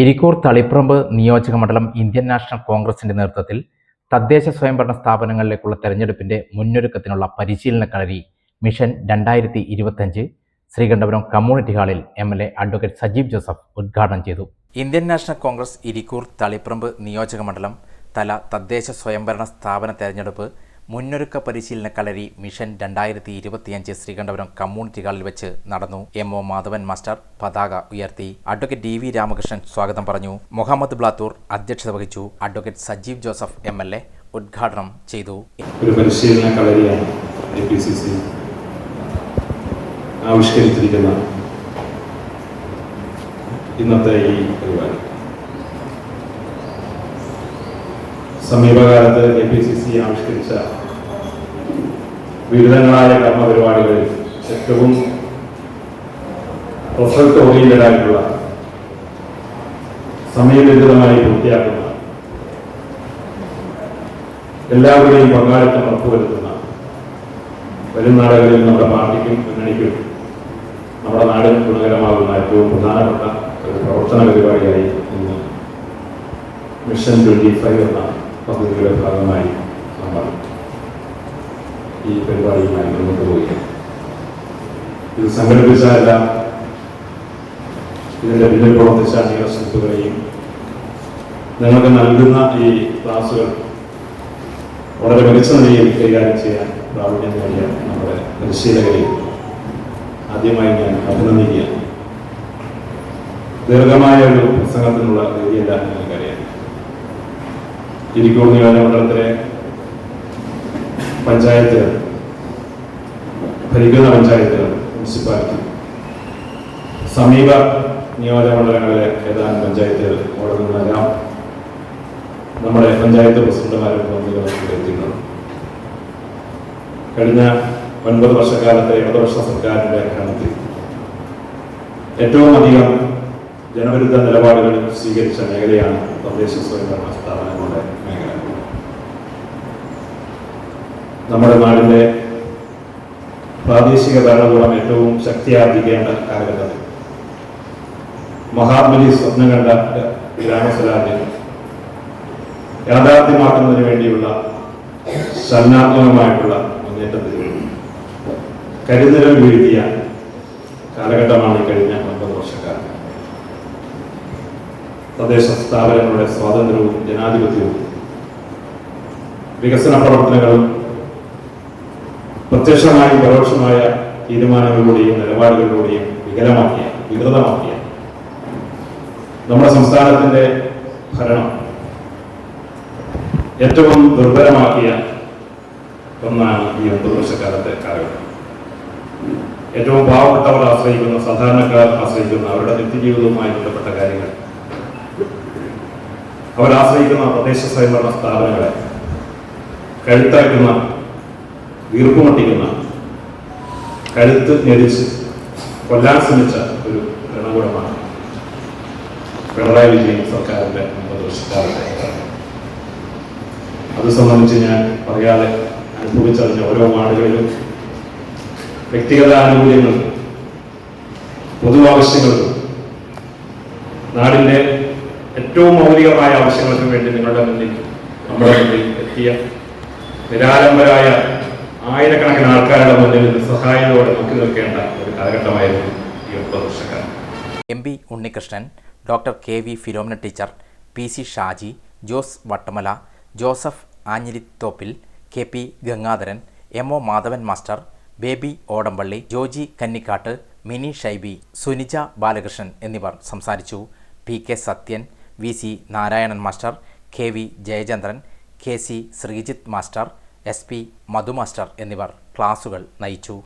ഇരിക്കൂർ തളിപ്രമ്പ് നിയോജക മണ്ഡലം Indian national കോൺഗ്രസിന്റെ നേതൃത്വത്തിൽ തദ്ദേശ സ്വയംഭരണ സ്ഥാപനങ്ങളിലേക്കുള്ള തെരഞ്ഞെടുപ്പിന്റെ മുന്നൊരുക്കത്തിനുള്ള പരിശീലന കളരി മിഷൻ രണ്ടായിരത്തി ഇരുപത്തഞ്ച് ശ്രീകണ്ഠപുരം കമ്മ്യൂണിറ്റി ഹാളിൽ M L A advocate Sajeev Joseph ഉദ്ഘാടനം ചെയ്തു. Indian National Congress Irikkur Taliparamba നിയോജക മണ്ഡലം തല തദ്ദേശ സ്വയംഭരണ സ്ഥാപന തെരഞ്ഞെടുപ്പ് മുന്നൊരുക്ക പരിശീലന കളരി മിഷൻ രണ്ടായിരത്തി ഇരുപത്തിയഞ്ച് ശ്രീകണ്ഠപുരം കമ്മ്യൂണിറ്റി ഹാളിൽ വെച്ച് നടന്നു എം ഒ മാധവൻ മാസ്റ്റർ പതാക ഉയർത്തി. അഡ്വക്കേറ്റ് ഡി വി രാമകൃഷ്ണൻ സ്വാഗതം പറഞ്ഞു. മുഹമ്മദ് ബ്ലാത്തൂർ അധ്യക്ഷത വഹിച്ചു. Advocate Sajeev Joseph M L A ഉദ്ഘാടനം ചെയ്തു. ഒരു പരിശീലന ആവിഷ്കരിച്ചിരിക്കുന്ന ഇന്നത്തെ ഈ പരിപാടി. സമീപകാലത്ത് എ പി സി സി ആവിഷ്കരിച്ച വിവിധങ്ങളായ കർമ്മ പരിപാടികളിൽ ഏറ്റവും റിസൾട്ട് ഓറിയന്റഡ് ആയിട്ടുള്ള സമയബന്ധിതമായി പൂർത്തിയാക്കുന്ന എല്ലാവരുടെയും പങ്കാളിത്തം ഉറപ്പുവരുത്തുന്ന വരും നാടുകളിൽ നമ്മുടെ പാർട്ടിക്കും മുന്നണിക്കും നമ്മുടെ നാടിന് ഗുണകരമാകുന്ന ഏറ്റവും പ്രധാനപ്പെട്ട ഒരു പ്രവർത്തന പരിപാടിയായി ഇന്ന് മിഷൻ ട്വന്റി ഫൈവ് എന്ന പദ്ധതിയുടെ ഭാഗമായി നമ്മൾ ഈ പരിപാടിയുമായി മുന്നോട്ട് പോവുകയാണ്. ഇത് സംഘടിപ്പിച്ചതല്ല. ഇതിന്റെ പിന്നിൽ പ്രവർത്തിച്ച അനേക സുഹൃത്തുക്കളെയും നിങ്ങൾക്ക് നൽകുന്ന ഈ ക്ലാസ്സുകൾ വളരെ മികച്ച നിലയിൽ കൈകാര്യം ചെയ്യാൻ പ്രാവീണ്യം നേടിയ നമ്മുടെ പരിശീലകരെയും ആദ്യമായി ഞാൻ അഭിനന്ദിക്കുകയാണ്. ദീർഘമായ ഒരു പ്രസംഗത്തിനുള്ള രീതിയല്ല എന്ന് എനിക്കറിയാം ഇരിക്കൂർ നിയോജകമണ്ഡലത്തിലെ പഞ്ചായത്ത് ഭരിക്കുന്ന പഞ്ചായത്ത് മുനിസിപ്പാലിറ്റി. സമീപ നിയോജക മണ്ഡലങ്ങളിലെ ഏതാനും പഞ്ചായത്തുകൾ അവിടെ നമ്മുടെ പഞ്ചായത്ത് പ്രസിഡന്റുമാരും പ്രതിനിധികളും കഴിഞ്ഞ ഒൻപത് വർഷക്കാലത്തെ ഇടതുപക്ഷ സർക്കാരിന്റെ ഭരണത്തിൽ ഏറ്റവും അധികം ജനവിരുദ്ധ നിലപാടുകൾ സ്വീകരിച്ച മേഖലയാണ് തദ്ദേശ സ്വയംഭരണ സ്ഥാപനങ്ങളുടെ നമ്മുടെ നാടിന്റെ പ്രാദേശിക ഭരണകൂടം ഏറ്റവും ശക്തിയാർജിക്കേണ്ട കാലഘട്ടത്തിൽ മഹാത്മജി സ്വപ്നം കണ്ട ഗ്രാമസ്വരാജ്യം യാഥാർത്ഥ്യമാക്കുന്നതിന് വേണ്ടിയുള്ള ചലനാത്മകമായിട്ടുള്ള മുന്നേറ്റത്തിൽ കരുതലം വീഴ്ത്തിയ കാലഘട്ടമാണ് കഴിഞ്ഞ ഒമ്പത് വർഷക്കാലം. തദ്ദേശ സ്ഥാപനങ്ങളുടെ സ്വാതന്ത്ര്യവും ജനാധിപത്യവും വികസന പ്രവർത്തനങ്ങളും പ്രത്യക്ഷമായും പരോക്ഷമായ തീരുമാനങ്ങളിലൂടെയും നിലപാടുകളിലൂടെയും വികലമാക്കിയ വികൃതമാക്കിയ നമ്മുടെ സംസ്ഥാനത്തിന്റെ ഭരണം ഏറ്റവും ദുർബലമാക്കിയ ഒന്നാണ് ഈ ഒമ്പത് വർഷക്കാലത്തെ കാലഘട്ടം. ഏറ്റവും പാവപ്പെട്ടവർ ആശ്രയിക്കുന്ന സാധാരണക്കാർ ആശ്രയിക്കുന്ന അവരുടെ നിത്യജീവിതവുമായി ബന്ധപ്പെട്ട കാര്യങ്ങൾ. അവരാശ്രയിക്കുന്ന തദ്ദേശ സ്വയംഭരണ സ്ഥാപനങ്ങളെ കഴുത്തറയ്ക്കുന്ന വീർപ്പുമുട്ടിക്കുന്ന കഴുത്ത് ഞെരിച്ച് കൊല്ലാൻ ശ്രമിച്ച ഒരു ഭരണകൂടമാണ് പിണറായി വിജയൻ സർക്കാരിന്റെ അമ്പത് വർഷക്കാലത്തെ. അത് സംബന്ധിച്ച് ഞാൻ പറയാതെ അനുഭവിച്ചറിഞ്ഞ ഓരോ വാർഡുകളിലും വ്യക്തിഗത ആനുകൂല്യങ്ങൾ പൊതു ആവശ്യങ്ങൾക്കും നാടിന്റെ ഏറ്റവും മൗലികമായ ആവശ്യങ്ങൾക്ക് വേണ്ടി നിങ്ങളുടെ മുന്നിൽ നമ്മുടെ മുന്നിൽ എത്തിയ നിരാലംബരായ ആയിരക്കണക്കിന് ആൾക്കാരുടെ മുന്നിൽ സഹായത്തോടെ നോക്കി നിൽക്കേണ്ട ഒരു കാലഘട്ടമായിരുന്നു ഈ ഒമ്പത് വർഷക്കാലം. M P Unnikrishnan doctor K V Philomina teacher P C Shaji Jose Vattamala Joseph Anjilithoppil K P Gangadharan M O Madhavan master Baby Odampally Joji Kannikkattu Mini Shaibi Sunija Balakrishnan എന്നിവർ സംസാരിച്ചു. P K Sathyan V C Narayanan master K V Jayachandran K C Sreejith master S P Madhu master എന്നിവർ ക്ലാസുകൾ നയിച്ചു.